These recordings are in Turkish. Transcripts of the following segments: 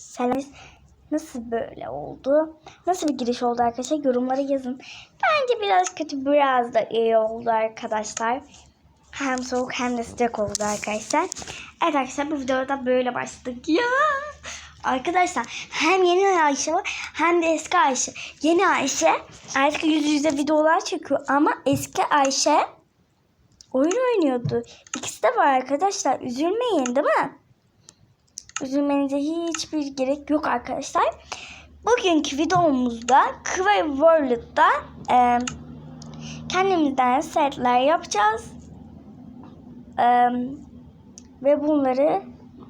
Selam. Nasıl böyle oldu? Nasıl bir giriş oldu arkadaşlar? Yorumlara yazın. Bence biraz kötü biraz da iyi oldu arkadaşlar. Hem soğuk hem de sıcak oldu arkadaşlar. Evet arkadaşlar bu videoda böyle başladık. Ya Arkadaşlar hem yeni Ayşe var hem de eski Ayşe. Yeni Ayşe artık yüz yüze videolar çekiyor ama eski Ayşe oyun oynuyordu. İkisi de var arkadaşlar. Üzülmeyin değil mi? Üzülmenize hiçbir gerek yok arkadaşlar. Bugünkü videomuzda Quay World'da e, kendimizden setler yapacağız. E, ve bunları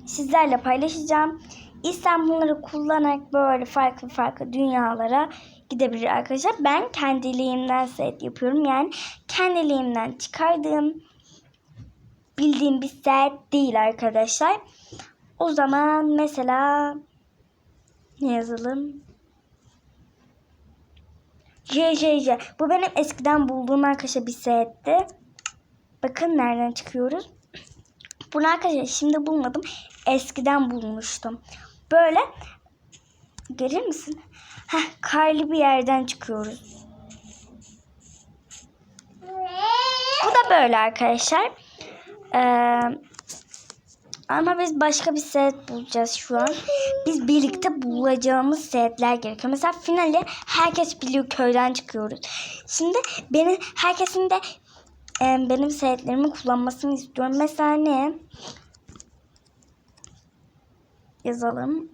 sizlerle paylaşacağım. İster bunları kullanarak böyle farklı farklı dünyalara gidebilir arkadaşlar. Ben kendiliğimden set yapıyorum. Yani kendiliğimden çıkardığım bildiğim bir set değil arkadaşlar. O zaman mesela ne yazalım? JJJ. Bu benim eskiden bulduğum arkadaşlar bir setti. Bakın nereden çıkıyoruz. Bunu arkadaşlar şimdi bulmadım. Eskiden bulmuştum. Böyle görür misin? Heh, karlı bir yerden çıkıyoruz. Bu da böyle arkadaşlar. Ee, ama biz başka bir set bulacağız şu an. Biz birlikte bulacağımız setler gerekiyor. Mesela finali herkes biliyor köyden çıkıyoruz. Şimdi benim herkesin de e, benim setlerimi kullanmasını istiyorum. Mesela ne? Yazalım.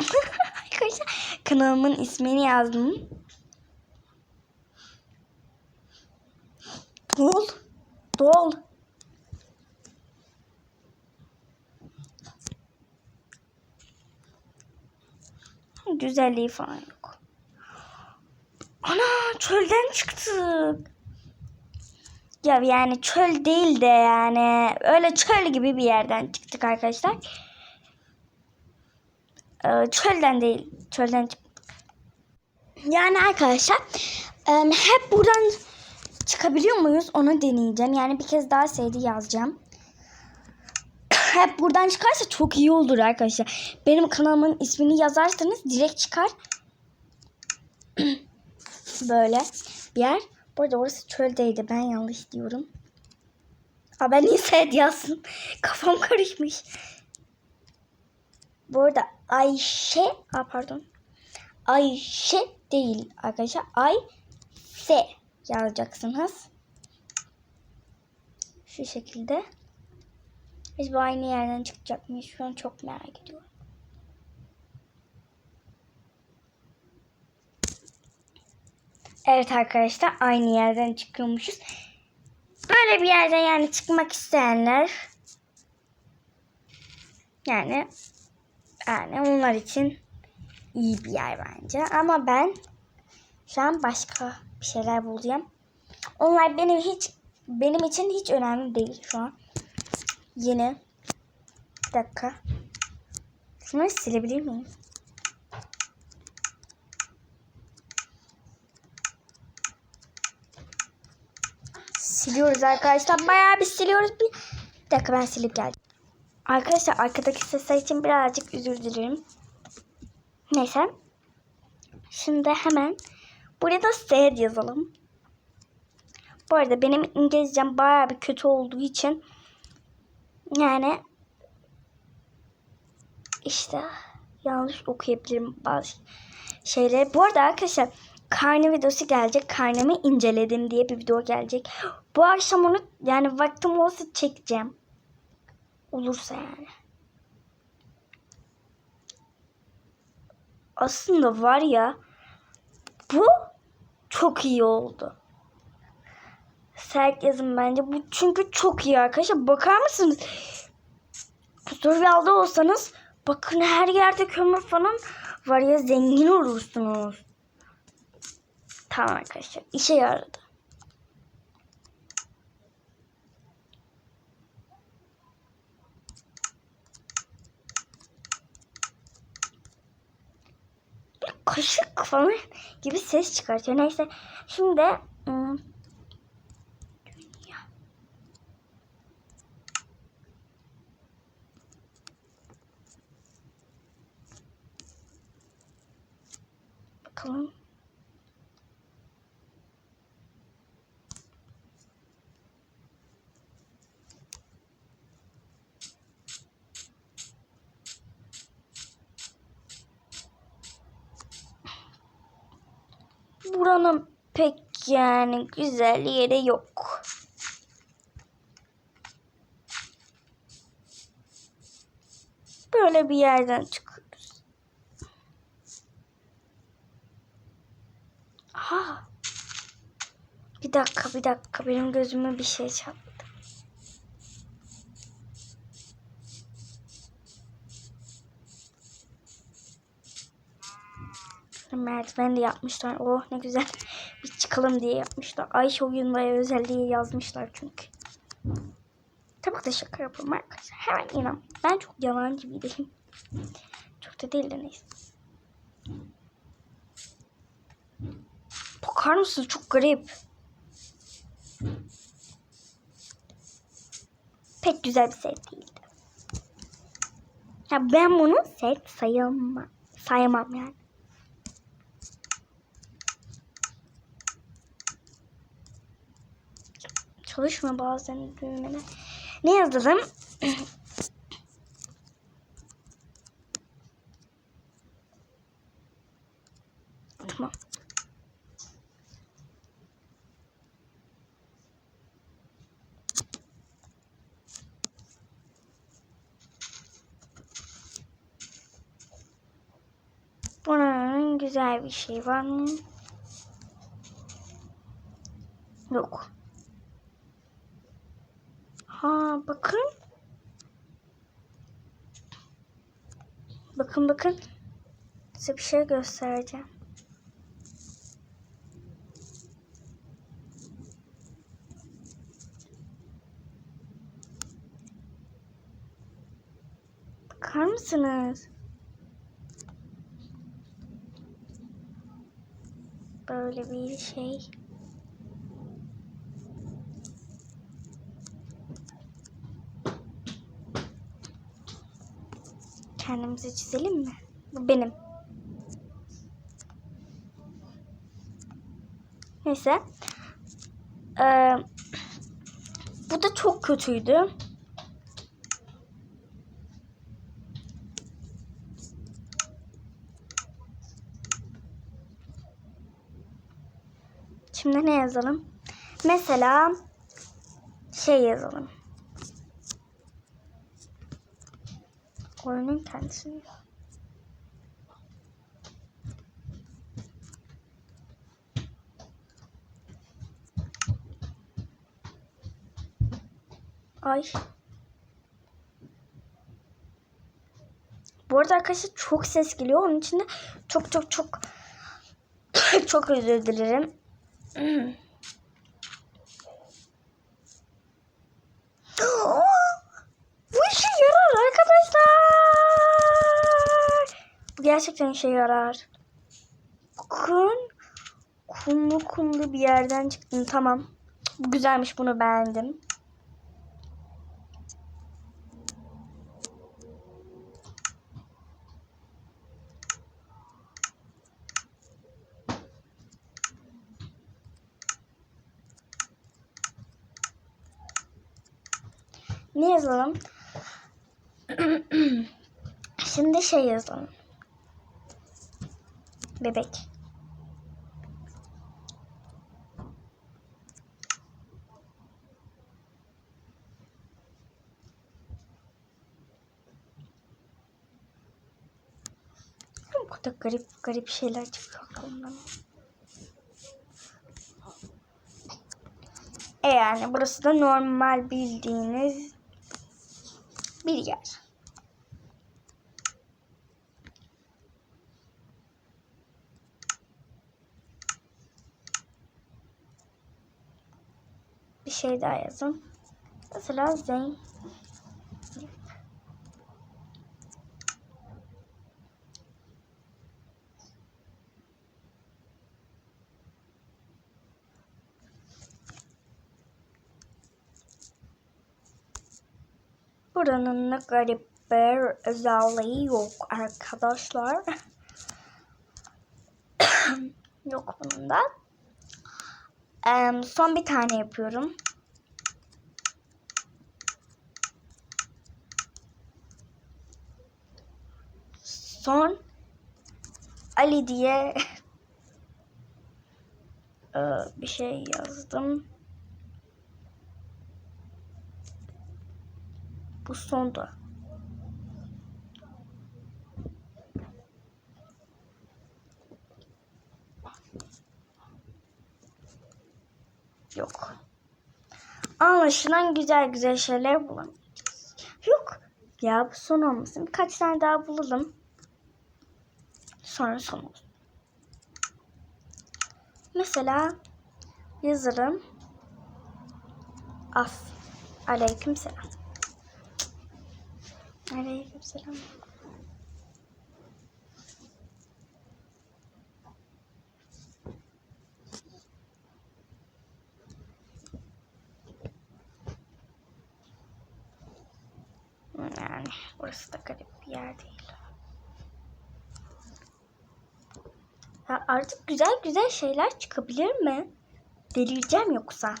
Arkadaşlar kanalımın ismini yazdım. Dol. Dol. Güzelliği falan yok. Ana çölden çıktık. Ya yani çöl değil de yani öyle çöl gibi bir yerden çıktık arkadaşlar. Ee, çölden değil. Çölden çıktık. Yani arkadaşlar hep buradan çıkabiliyor muyuz onu deneyeceğim. Yani bir kez daha seydi yazacağım. Hep buradan çıkarsa çok iyi olur arkadaşlar. Benim kanalımın ismini yazarsanız direkt çıkar. Böyle bir yer. Bu arada orası çöldeydi. Ben yanlış diyorum. Aa, ben niye Seyit yazsın? Kafam karışmış. Bu arada Ayşe, aa pardon. Ayşe değil arkadaşlar. Ayse yazacaksınız. Şu şekilde. Biz bu aynı yerden çıkacak mıyız? Şu an çok merak ediyorum. Evet arkadaşlar aynı yerden çıkıyormuşuz. Böyle bir yerden yani çıkmak isteyenler yani yani onlar için iyi bir yer bence. Ama ben şu an başka bir şeyler bulacağım. Onlar benim hiç benim için hiç önemli değil şu an. Yeni. Bir dakika. Şunları silebilir miyim? Siliyoruz arkadaşlar. Bayağı bir siliyoruz. Bir, dakika ben silip geldim. Arkadaşlar arkadaki sesler için birazcık özür dilerim. Neyse. Şimdi hemen buraya da sad yazalım. Bu arada benim İngilizcem bayağı bir kötü olduğu için yani işte yanlış okuyabilirim bazı şeyleri. Bu arada arkadaşlar karne videosu gelecek. Karnemi inceledim diye bir video gelecek. Bu akşam onu yani vaktim olsa çekeceğim. Olursa yani. Aslında var ya bu çok iyi oldu. Sert yazın bence. Bu çünkü çok iyi arkadaşlar. Bakar mısınız? Survival'da olsanız bakın her yerde kömür falan var ya zengin olursunuz. Tamam arkadaşlar. işe yaradı. Kaşık falan gibi ses çıkartıyor. Neyse. Şimdi Bakalım. Buranın pek yani güzel yeri yok. Böyle bir yerden çıkıyoruz. Aha. Bir dakika bir dakika benim gözüme bir şey çarptı. Merdiven de yapmışlar. Oh ne güzel. Bir çıkalım diye yapmışlar. Ayşe oyunda özelliği yazmışlar çünkü. Tabii de şaka yapıyorum arkadaşlar. Hemen inan. Ben çok yalancı biriyim. Çok da değil de neyse. Bakar mısınız? Çok garip. Pek güzel bir set değildi. Ya ben bunu set sayamam. Sayamam yani. Çalışma bazen düğmeler. Ne yazalım? tamam. Bunun güzel bir şey var mı? Yok. Ha bakın. Bakın bakın. Size bir şey göstereceğim. Bakar mısınız? Böyle bir şey. Kendimizi çizelim mi? Bu benim. Neyse. Ee, bu da çok kötüydü. Şimdi ne yazalım? Mesela şey yazalım. Oyunun kendisini. Ay. Bu arada arkadaşlar çok ses geliyor. Onun için de çok çok çok çok özür dilerim. Bu işe yarar arkadaşlar. Bu gerçekten işe yarar. Bakın. Kumlu kumlu bir yerden çıktım. Tamam. Bu güzelmiş. Bunu beğendim. Ne yazalım? Şimdi şey yazalım. Bebek. Bu kadar garip garip şeyler çıkıyor aklımdan. E yani burası da normal bildiğiniz bir yer. Bir şey daha yazın. Mesela Zeyn. Buranın ne garip bir özelliği yok arkadaşlar. Yok bunun da. Em, son bir tane yapıyorum. Son Ali diye e, bir şey yazdım. Sondu. Yok. Anlaşılan güzel güzel şeyler bulamayacağız. Yok. Ya bu son olmasın. Birkaç tane daha bulalım. Sonra son olsun. Mesela yazarım. As. Aleyküm selam. Aleyküm selam. Yani burası da garip bir yer değil. Ya artık güzel güzel şeyler çıkabilir mi? Delireceğim yoksa.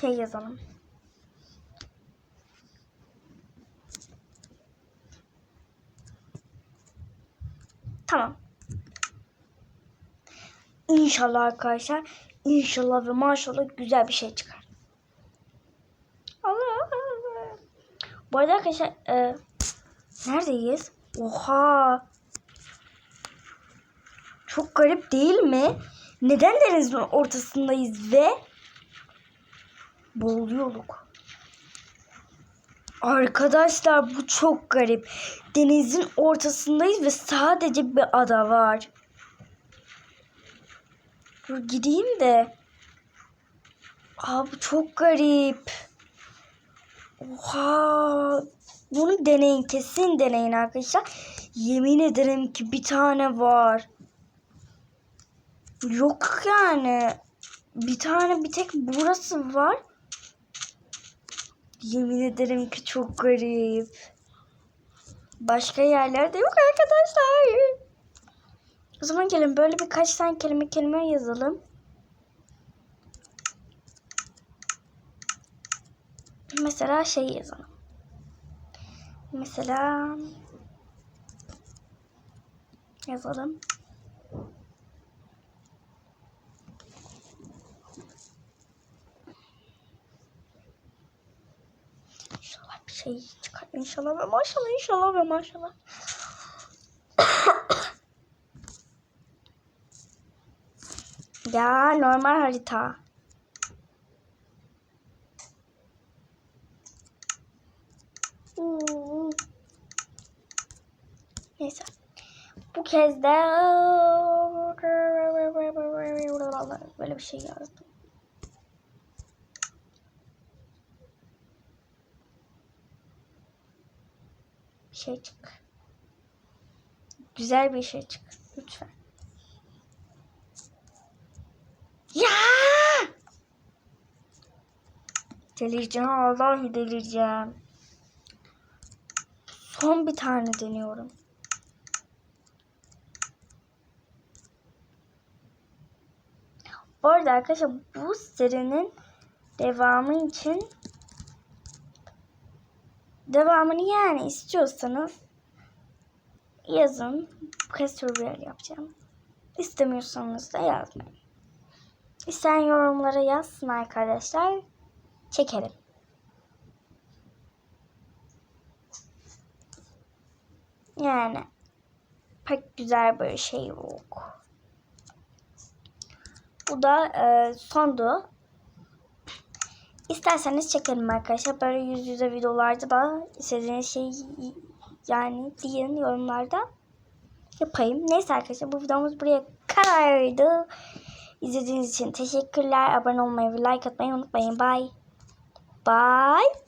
Şey yazalım. Tamam. İnşallah arkadaşlar. İnşallah ve maşallah güzel bir şey çıkar. Allah. Bu arada arkadaşlar e, neredeyiz? Oha. Çok garip değil mi? Neden denizin ortasındayız ve boğuluyorduk? Arkadaşlar bu çok garip. Denizin ortasındayız ve sadece bir ada var. Dur gideyim de. Aa bu çok garip. Oha. Bunu deneyin kesin deneyin arkadaşlar. Yemin ederim ki bir tane var. Yok yani. Bir tane bir tek burası var. Yemin ederim ki çok garip. Başka yerlerde yok arkadaşlar. O zaman gelin böyle birkaç tane kelime kelime yazalım. Mesela şey yazalım. Mesela yazalım. Şey çıkar. İnşallah ve maşallah inşallah ve maşallah. Ya normal harita. Hmm. Neyse. Bu kez de böyle bir şey yazdım. Şey çık. Güzel bir şey çık. Lütfen. Ya! Delireceğim. Vallahi delireceğim. Son bir tane deniyorum. Bu arada arkadaşlar bu serinin devamı için devamını yani istiyorsanız yazın. Tutorial yapacağım. İstemiyorsanız da yazmayın. İsteyen yorumlara yazsın arkadaşlar. Çekelim. Yani pek güzel bir şey yok. Bu da e, sondu. İsterseniz çekelim arkadaşlar. Böyle yüz yüze videolarda da istediğiniz şey yani diyin yorumlarda yapayım. Neyse arkadaşlar bu videomuz buraya kadardı. İzlediğiniz için teşekkürler. Abone olmayı ve like atmayı unutmayın. Bye. Bye.